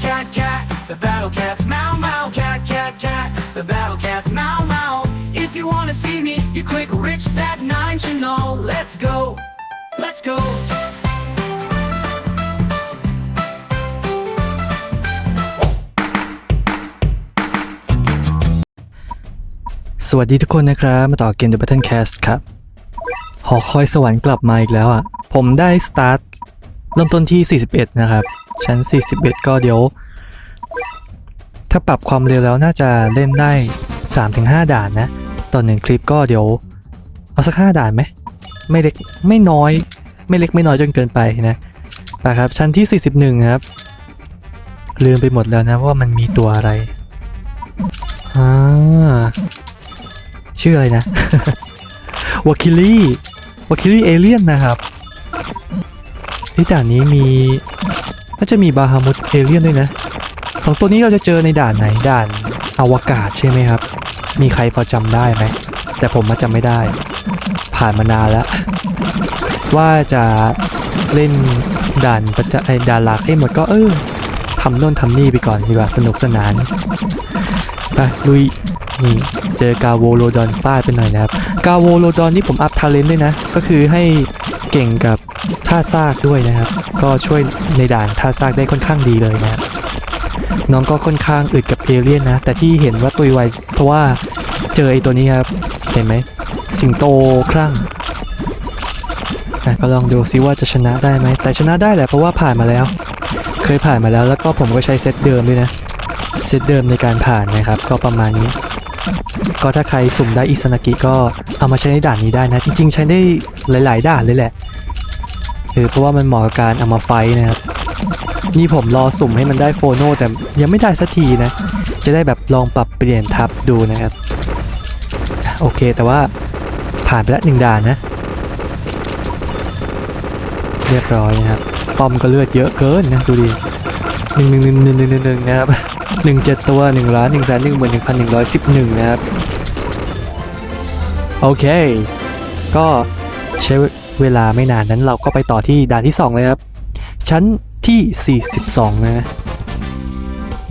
cat, cat, cat. The battle cat's meow, meow, cat, cat, cat. The battle cat's meow, meow. If you wanna see me, you click Rich Sat 9 channel. Let's go. Let's go. สวัสดีทุกคนนะครับ มาต่อเกม The Battle Cast ครับ หอคอยสวรรค์กลับมาอีกแล้วอะ่ะ ผมได้สตาร์ทเริ่มต้นที่ 41 นะครับ ชั้น 41 ก็เดี๋ยว ถ้าปรับความเร็วแล้วน่าจะเล่นได้ 3-5 ด่านนะ ตอนหนึ่งคลิปก็เดี๋ยว เอาสัก 5 ด่านไหม ไม่เล็กไม่น้อย ไม่เล็กไม่น้อยจนเกินไปนะนะครับ ชั้นที่ 41 ครับ ลืมไปหมดแล้วนะว่ามันมีตัวอะไรอ่าชื่ออะไรนะวาคิลี่วาคิลี่เอเลียนนะครับที่ด่านนี้มี น่าจะมีบาฮามุดเอเลียนด้วยนะสองตัวนี้เราจะเจอในด่านไหนด่านอวกาศใช่ไหมครับ มีใครพอจำได้ไหม แต่ผมมาจำไม่ได้ ผ่านมานานแล้ว ว่าจะเล่นด่านประจไอด่านหลักให้หมดก็เออทำโน่นทำนี่ไปก่อนดีกว่าสนุกสนานไปลุยนี่เจอกาโวโลดอนฟาดไปหน่อยนะครับ กาโวโลดอนนี่ผมอัพทาเลนต์ด้วยนะ ก็คือให้เก่งกับ ท่าซากด้วยนะครับ ก็ช่วยในด่านท่าซากได้ค่อนข้างดีเลยนะครับน้องก็ค่อนข้างอึดกับเอเลี่ยนนะ แต่ที่เห็นว่าตุยไวเพราะว่าเจอไอ้ตัวนี้ครับ เห็นไหม สิงโตครั่งอะก็ลองดูซิว่าจะชนะได้ไหม แต่ชนะได้แหละเพราะว่าผ่านมาแล้ว เคยผ่านมาแล้วแล้วก็ผมก็ใช้เซตเดิมด้วยนะ เซตเดิมในการผ่านนะครับ ก็ประมาณนี้ ก็ถ้าใครสุ่มได้อิสนากิก็เอามาใช้ในด่านนี้ได้นะ จริง ๆ ใช้ได้หลาย ๆ ด่านเลยแหละ เออเพราะว่ามันเหมาะกับการเอามาไฟนะครับนี่ผมรอสุ่มให้มันได้โฟโนแต่ยังไม่ได้สักทีนะ จะได้แบบลองปรับเปลี่ยนทับดูนะครับ โอเคแต่ว่าผ่านไปแล้วหนึ่งด่านนะ เรียบร้อยนะครับป้อมก็เลือดเยอะเกินนะดูดิหนึ่งหนึ่งหนึ่งหนึ่งหนึ่งหนึ่งหนึ่งนะครับหนึ่งเจ็ดตัวหนึ่งล้านหนึ่งแสนหนึ่งหมื่นหนึ่งพันหนึ่งร้อยสิบหนึ่งนะครับ โอเค ก็ใช้ เวลาไม่นานนั้นเราก็ไปต่อที่ด่านที่ 2 เลยครับ ชั้นที่ 42 นะ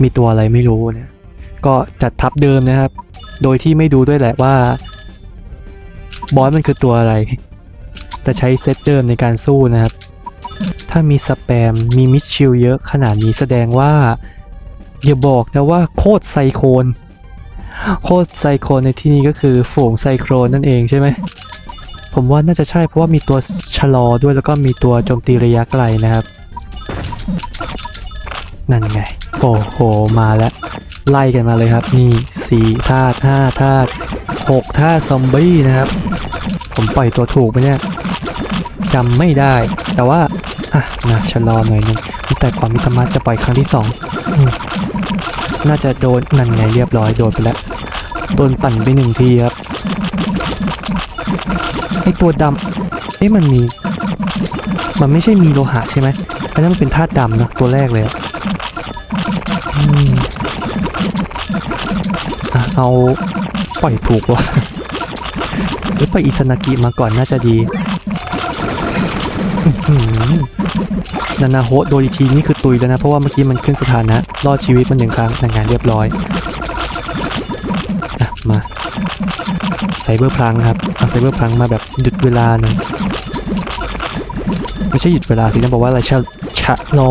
มีตัวอะไรไม่รู้เนี่ย ก็จัดทับเดิมนะครับ โดยที่ไม่ดูด้วยแหละว่า บอสมันคือตัวอะไร แต่ใช้เซตเดิมในการสู้นะครับ ถ้ามีสแปม มีมิสชิลเยอะขนาดนี้แสดงว่า อย่าบอกนะว่าโคตรไซโคน โคตรไซโคนในที่นี้ก็คือฝูงไซโครนนั่นเองใช่ไหม ผมว่าน่าจะใช่เพราะว่ามีตัวชะลอด้วยแล้วก็มีตัวโจมตีระยะไกลนะครับ นั่นไง โอ้โหมาแล้ว ไล่กันมาเลยครับ นี่สี่ธาตุห้าธาตุหกธาตุซอมบี้นะครับ ผมปล่อยตัวถูกไหมเนี่ยจำไม่ได้ แต่ว่า อะนะชะลอหน่อยหนึงแต่ความมิตรมาจะปล่อยครั้งที่สองน่าจะโดนนั่นไงเรียบร้อยโดนไปแล้วโดนปั่นไปหนึ่งทีครับ ไอตัวดำเอ๊ะมันมี มันไม่ใช่มีโลหะใช่ไหมอันนั้นมันเป็นธาตุดำนะตัวแรกเลยอะเอาปล่อยถูกวะหรือไปอิสนากิมาก่อนน่าจะดีนานาโฮโดนอีทีนี่คือตุยแล้วนะ เพราะว่าเมื่อกี้มันขึ้นสถานะ รอดชีวิตมันหนึ่งครั้งแต่งงานเรียบร้อย ไซเบอร์พลังครับเอาไซเบอร์พลังมาแบบหยุดเวลาหน่อยไม่ใช่หยุดเวลาสิต้องบอกว่าอะไรชะชะลอ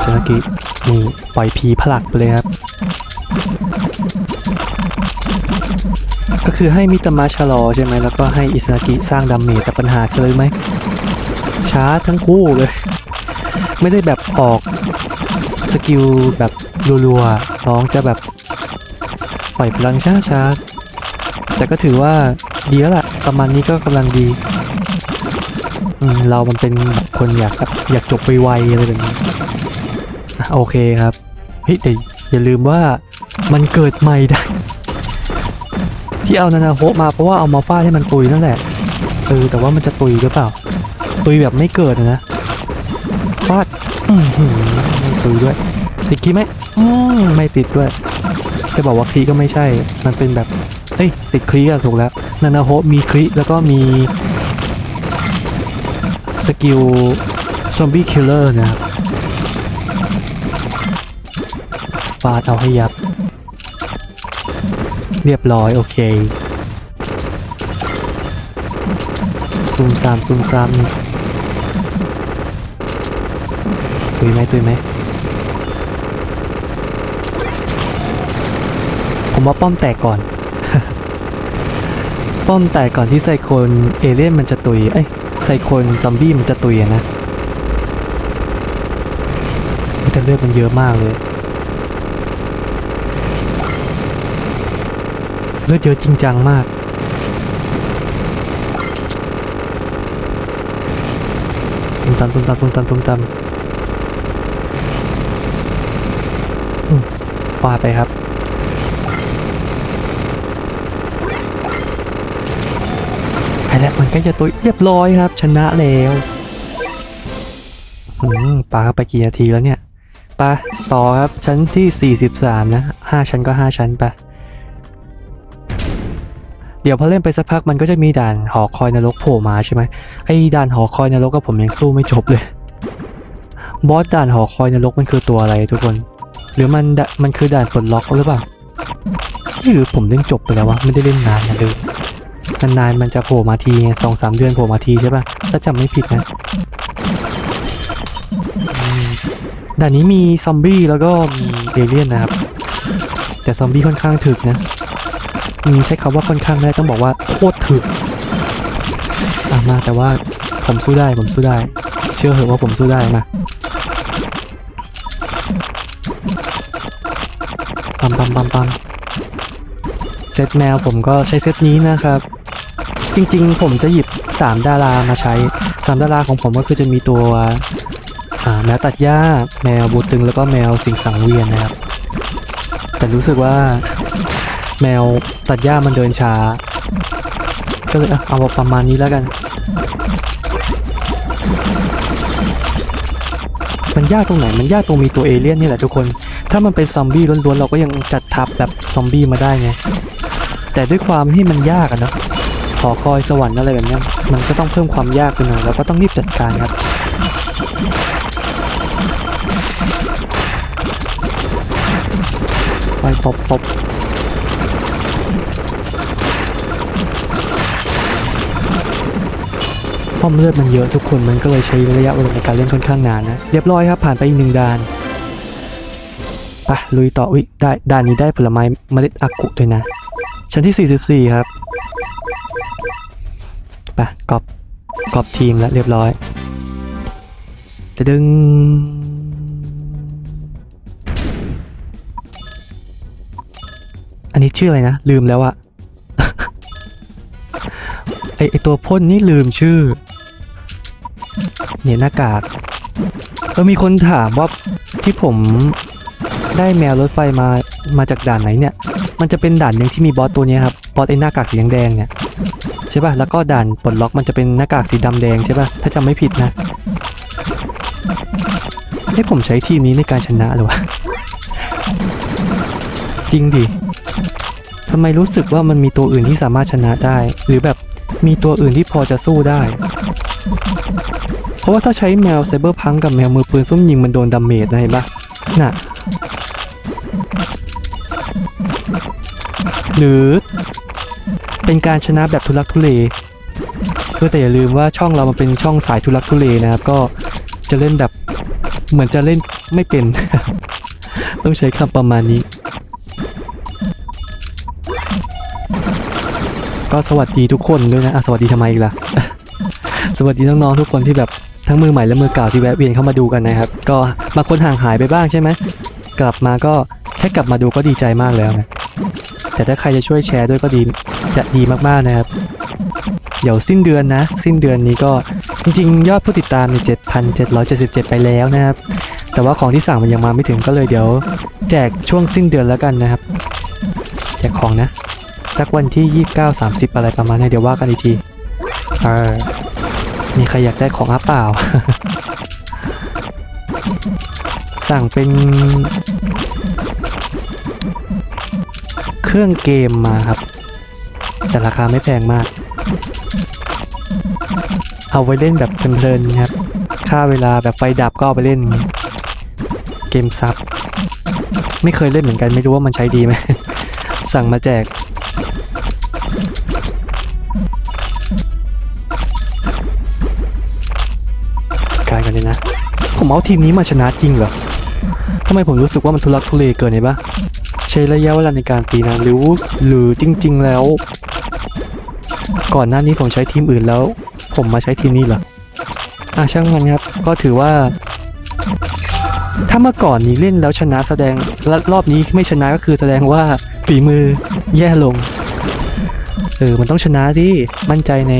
เซนากินี่ปล่อยพีผลักไปเลยครับ ก็คือให้มิตรมาชะลอใช่ไหมแล้วก็ให้อิสนากิสร้างดาเมจแต่ปัญหาคืออะไรไหมช้าทั้งคู่เลย ไม่ได้แบบออกสกิลแบบรัวๆ น้องจะแบบปล่อยพลังช้าๆ แต่ก็ถือว่าดีแล้วล่ะ ประมาณนี้ก็กำลังดีอืมเรามันเป็นแบบคนอยากแบบอยากจบไวๆอะไรแบบนี้ โอเคครับ เฮ้ยแต่อย่าลืมว่ามันเกิดใหม่ได้ ที่เอานานาโฮมาเพราะว่าเอามาฟาดให้มันตุยนั่นแหละเออแต่ว่ามันจะตุยหรือเปล่า ตุยแบบไม่เกิดนะฟาดอืมตุยด้วยติดคีย์ไหม ไม่ติดด้วย จะบอกว่าคลีก็ไม่ใช่ มันเป็นแบบ เอ้ย ติดคลีอะถูกแล้ว นานาโฮมีคลีแล้วก็มีเซกิลซอมบี้คิลเลอร์นะครับฟาดเอาให้ยับ เรียบร้อย โอเคซูมสามซูมสามนี่ตุยไหมตุยไหม ผมว่าป้อมแตกก่อน ป้อมแตกก่อนที่ไซโคนเอเลี่ยนมันจะตุย เอ้ยไซโคนซอมบี้มันจะตุยนะแต่เลือดมันเยอะมากเลย เลือดเยอะจริงจังมากตุ้มตามตุ้มตามตุ้มตามตุ้มตามอืมฟาดไปครับ แล้วมันก็จะตัวเรียบร้อยครับ ชนะแล้วอืมปาไปกี่นาทีแล้วเนี่ยไปะต่อครับชั้นที่ 43 นะ5ชั้นก็ 5 ชั้นปะเดี๋ยวพอเล่นไปสักพักมันก็จะมีด่านหอคอยนรกโผล่มาใช่ไหมไอ้ด่านหอคอยนรกก็ผมยังสู้ไม่จบเลย บอสด่านหอคอยนรกมันคือตัวอะไรทุกคน หรือมันมันคือด่านปลดล็อกหรือเปล่าไม่หรือผมเล่นจบไปแล้ววะไม่ได้เล่นนานนะเลย นานๆมันจะโผล่มาทีสองสามเดือนโผล่มาทีใช่ป่ะถ้าจำไม่ผิดนะด่านนี้มีซอมบี้แล้วก็มีเอเลี่ยนนะครับ แต่ซอมบี้ค่อนข้างถึกนะใช้คำว่าค่อนข้างไม่ได้ต้องบอกว่าโคตรถึกอะมาแต่ว่าผมสู้ได้ผมสู้ได้ เชื่อเหอะว่าผมสู้ได้มาปั๊มปั๊มปั๊มปั๊มเซตแมวผมก็ใช้เซตนี้นะครับ จริงๆ ผมจะหยิบ 3 ดารามาใช้ 3 ดาราของผมก็คือจะมีตัวแมวตัดหญ้า แมวบูตึงแล้วก็แมวสิงสังเวียนนะครับ แต่รู้สึกว่า แมวตัดหญ้ามันเดินช้า ก็เลยเอาเอาประมาณนี้แล้วกัน มันยากตรงไหน มันยากตรงมีตัวเอเลี่ยนนี่แหละทุกคน ถ้ามันเป็นซอมบี้ล้วนๆ เราก็ยังจัดทับแบบซอมบี้มาได้ไง แต่ด้วยความที่มันยากอะเนอะ หอคอยสวรรค์อะไรแบบนี้มันก็ต้องเพิ่มความยากไปหน่อยเราก็ต้องรีบจัดการครับไปตบตบป้อมเลือดมันเยอะทุกคนมันก็เลยใช้ระยะเวลาในการเล่นค่อนข้างนานนะ เรียบร้อยครับ ผ่านไปอีกหนึ่งด่านไปลุยต่อวิได้ด่านนี้ได้ผลไม้เมล็ดอากุด้วยนะ ชั้นที่ 44 ครับ ไปกอบกอบทีมแล้วเรียบร้อยจะดึง อันนี้ชื่ออะไรนะ ลืมแล้วอะไอไอตัวพ่นนี่ลืมชื่อ เนี่ยหน้ากากเออมีคนถามว่าที่ผมได้แมวรถไฟมามาจากด่านไหนเนี่ย มันจะเป็นด่านหนึ่งที่มีบอสตัวนี้ครับ บอสไอ้หน้ากากสีแดงเนี่ย ใช่ป่ะ แล้วก็ด่านปลดล็อกมันจะเป็นหน้ากากสีดำแดงใช่ป่ะ ถ้าจำไม่ผิดนะ ให้ผมใช้ทีมนี้ในการชนะเลยวะ จริงดิทำไมรู้สึกว่ามันมีตัวอื่นที่สามารถชนะได้ หรือแบบมีตัวอื่นที่พอจะสู้ได้ เพราะว่าถ้าใช้แมวไซเบอร์พังกับแมวมือปืนซุ่มยิงมันโดนดาเมจนะเห็นปะน่ะ หรือ เป็นการชนะแบบทุลักทุเลเพื่อแต่อย่าลืมว่าช่องเรามันเป็นช่องสายทุลักทุเลนะครับก็จะเล่นแบบเหมือนจะเล่นไม่เป็น ต้องใช้คำประมาณนี้ ก็สวัสดีทุกคนด้วยนะะสวัสดีทำไมอีกล่ะ สวัสดีน้องๆทุกคนที่แบบทั้งมือใหม่และมือเก่าที่แวะเวียนเข้ามาดูกันนะครับ ก็บางคนห่างหายไปบ้างใช่ไหมกลับมาก็แค่กลับมาดูก็ดีใจมากแล้วนะ แต่ถ้าใครจะช่วยแชร์ด้วยก็ดีจะดีมากๆนะครับ เดี๋ยวสิ้นเดือนนะ สิ้นเดือนนี้ก็จริงๆ ยอดผู้ติดตามมี7,777 ไปแล้วนะครับ แต่ว่าของที่สั่งมันยังมาไม่ถึงก็เลยเดี๋ยว แจกช่วงสิ้นเดือนแล้วกันนะครับ แจกของนะ สักวันที่ 29 30 อะไรประมาณนี้เดี๋ยวว่ากันอีกทีเออมีใครอยากได้ของอะเปล่า สั่งเป็น เครื่องเกมมาครับ แต่ราคาไม่แพงมาก เอาไว้เล่นแบบเพลินๆครับค่าเวลาแบบไฟดับก็เอาไปเล่น เกมซับไม่เคยเล่นเหมือนกันไม่รู้ว่ามันใช้ดีไหม สั่งมาแจก กายกันเลยนะ ผมเอาทีมนี้มาชนะจริงเหรอทำไมผมรู้สึกว่ามันทุลักทุเลเกินไปปะ ใช้ระยะเวลาในการตีนานหรือหรือจริง ๆ แล้ว ก่อนหน้านี้ผมใช้ทีมอื่นแล้ว ผมมาใช้ทีมนี้เหรออะช่างมันครับก็ถือว่า ถ้าเมื่อก่อนนี้เล่นแล้วชนะแสดงและรอบนี้ไม่ชนะก็คือแสดงว่าฝีมือแย่ลงเออมันต้องชนะที่มั่นใจใน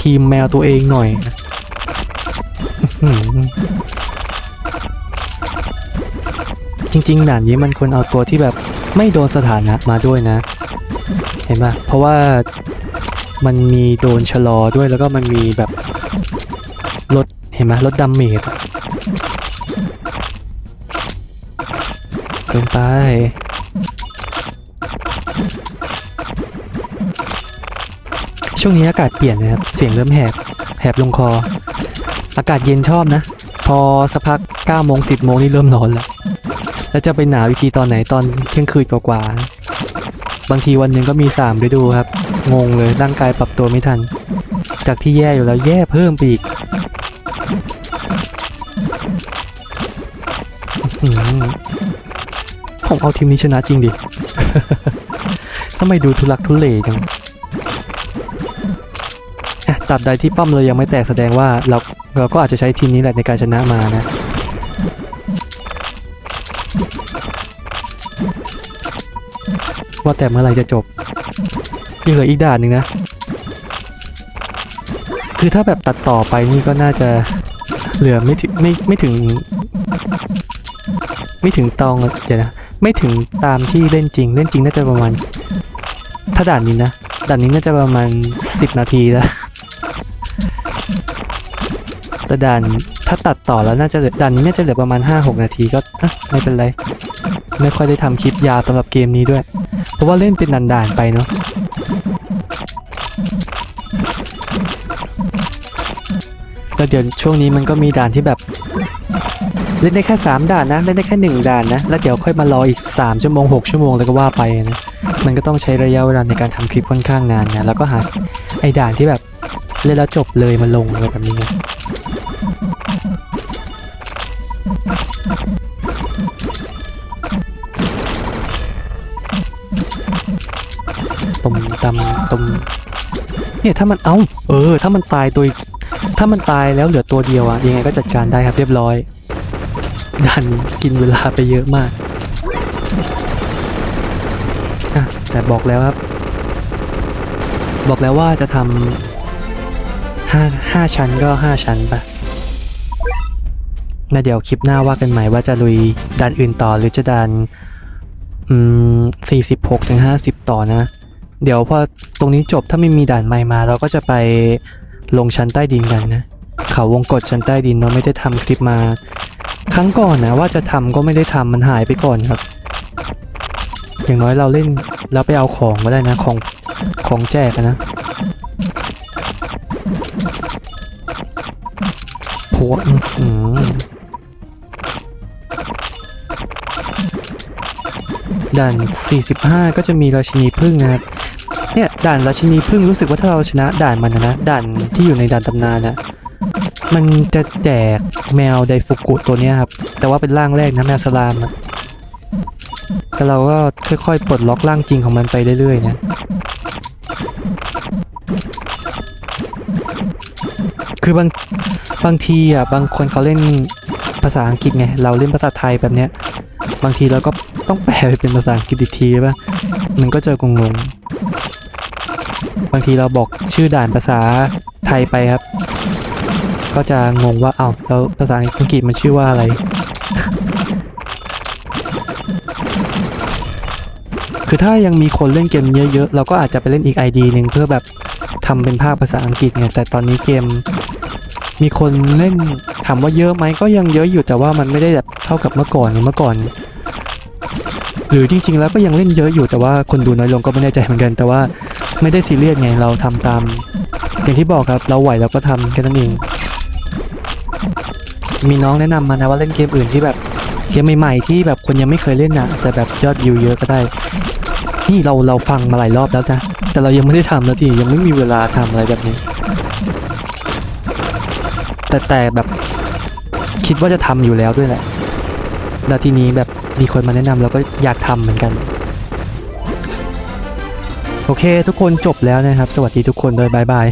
ทีมแมวตัวเองหน่อยจริงๆด่านนี้มันควรเอาตัวที่แบบ ไม่โดนสถานะมาด้วยนะ เห็นปะเพราะว่ามันมีโดนชะลอด้วยแล้วก็มันมีแบบลดเห็นไหมลดดาเมจเกินไปช่วงนี้อากาศเปลี่ยนนะครับ เสียงเริ่มแหบ แหบลงคอ อากาศเย็นชอบนะ พอสักพัก9โมง10โมงนี่เริ่มร้อนแล้ว แล้วจะไปหนาวอีกทีตอนไหนตอนเที่ยงคืนกว่าๆบางทีวันหนึ่งก็มี3ฤดูครับ งงเลยร่างกายปรับตัวไม่ทัน จากที่แย่อยู่แล้วแย่เพิ่มอีกผมเอาทีมนี้ชนะจริงดิทำไมดูทุลักทุเลจังตราบใดที่ป้อมเรายังไม่แตกแสดงว่าเราเราก็อาจจะใช้ทีมนี้แหละในการชนะมานะ ว่าแต่เมื่อไรจะจบ ยังเหลืออีกด่านหนึ่งนะ คือถ้าแบบตัดต่อไปนี่ก็น่าจะเหลือไม่ถึงไม่ไม่ถึง ไม่ถึงตองเดี๋ยวนะไม่ถึงตามที่เล่นจริง เล่นจริงน่าจะประมาณ ถ้าด่านนี้นะด่านนี้น่าจะประมาณ 10 นาทีแล้วแต่ด่านถ้าตัดต่อแล้วน่าจะเหลือด่านนี้น่าจะเหลือประมาณ 5-6 นาทีก็อะไม่เป็นไร ไม่ค่อยได้ทำคลิปยาวสำหรับเกมนี้ด้วย เพราะว่าเล่นเป็นด่านๆไปเนาะแล้วเดี๋ยวช่วงนี้มันก็มีด่านที่แบบ เล่นได้แค่ 3 ด่านนะ เล่นได้แค่ 1 ด่านนะ แล้วเดี๋ยวค่อยมารออีก 3 ชั่วโมง 6 ชั่วโมงแล้วก็ว่าไปนะมันก็ต้องใช้ระยะเวลาในการทำคลิปค่อนข้างนานนะแล้วก็หาไอ้ด่านที่แบบเล่นแล้วจบเลยมาลงอะไรแบบนี้ ตุมตำตุมเนี่ยถ้ามันเอาเออ ถ้ามันตายตัวถ้ามันตายแล้วเหลือตัวเดียวอะยังไงก็จัดการได้ครับเรียบร้อยด่านนี้กินเวลาไปเยอะมากอะแต่บอกแล้วครับ บอกแล้วว่าจะทำห้าห้าชั้นก็ห้าชั้นปะแล้วเดี๋ยวคลิปหน้าว่ากันใหม่ว่าจะลุยด่านอื่นต่อหรือจะด่านอืมสี่สิบหกถึงห้าสิบต่อนะ เดี๋ยวพอตรงนี้จบถ้าไม่มีด่านใหม่มา เราก็จะไปลงชั้นใต้ดินกันนะ เขาวงกฏชั้นใต้ดินเราไม่ได้ทำคลิปมา ครั้งก่อนนะว่าจะทำก็ไม่ได้ทำมันหายไปก่อนครับ อย่างน้อยเราเล่นแล้วไปเอาของก็ได้นะของของแจกนะโหอื้อหือด่าน 45 ก็จะมีราชินีพึ่งนะครับ เนี่ยด่านราชินีพึ่งรู้สึกว่าถ้าเราชนะด่านมันนะ ด่านที่อยู่ในด่านตำนานนะมันจะแจกแมวไดฟุกุตัวนี้ครับ แต่ว่าเป็นร่างแรกนะแมวสลามอะแต่เราก็ค่อยๆปลดล็อกร่างจริงของมันไปเรื่อยๆนะคือบางบางทีอะบางคนเขาเล่นภาษาอังกฤษไงเราเล่นภาษาไทยแบบเนี้ยบางทีเราก็ต้องแปลไปเป็นภาษาอังกฤษอีกทีใช่ปะมันก็จะงงๆ บางทีเราบอกชื่อด่านภาษาไทยไปครับ ก็จะงงว่าเอ้าแล้วภาษาอังกฤษมันชื่อว่าอะไร คือถ้ายังมีคนเล่นเกมเยอะๆ เราก็อาจจะไปเล่นอีก ID หนึ่งเพื่อแบบทำเป็นภาคภาษาอังกฤษไงแต่ตอนนี้เกมมีคนเล่นถามว่าเยอะไหมก็ยังเยอะอยู่แต่ว่ามันไม่ได้แบบเท่ากับเมื่อก่อนไงเมื่อก่อน หรือจริง ๆ แล้วก็ยังเล่นเยอะอยู่แต่ว่าคนดูน้อยลงก็ไม่แน่ใจเหมือนกัน แต่ว่าไม่ได้ซีเรียสไงเราทำตาม อย่างที่บอกครับเราไหวเราก็ทำแค่นั้นเองมีน้องแนะนำมานะว่าเล่นเกมอื่นที่แบบเกมใหม่ๆที่แบบคนยังไม่เคยเล่นนะอาจจะแบบยอดวิวเยอะก็ได้นี่เราเราฟังมาหลายรอบแล้วนะแต่เรายังไม่ได้ทำแล้วทียังไม่มีเวลาทำอะไรแบบนี้ แต่แต่แบบคิดว่าจะทำอยู่แล้วด้วยแหละแล้วทีนี้แบบ มีคนมาแนะนำเราก็อยากทำเหมือนกัน โอเค ทุกคนจบแล้วนะครับ สวัสดีทุกคนโดยบายบาย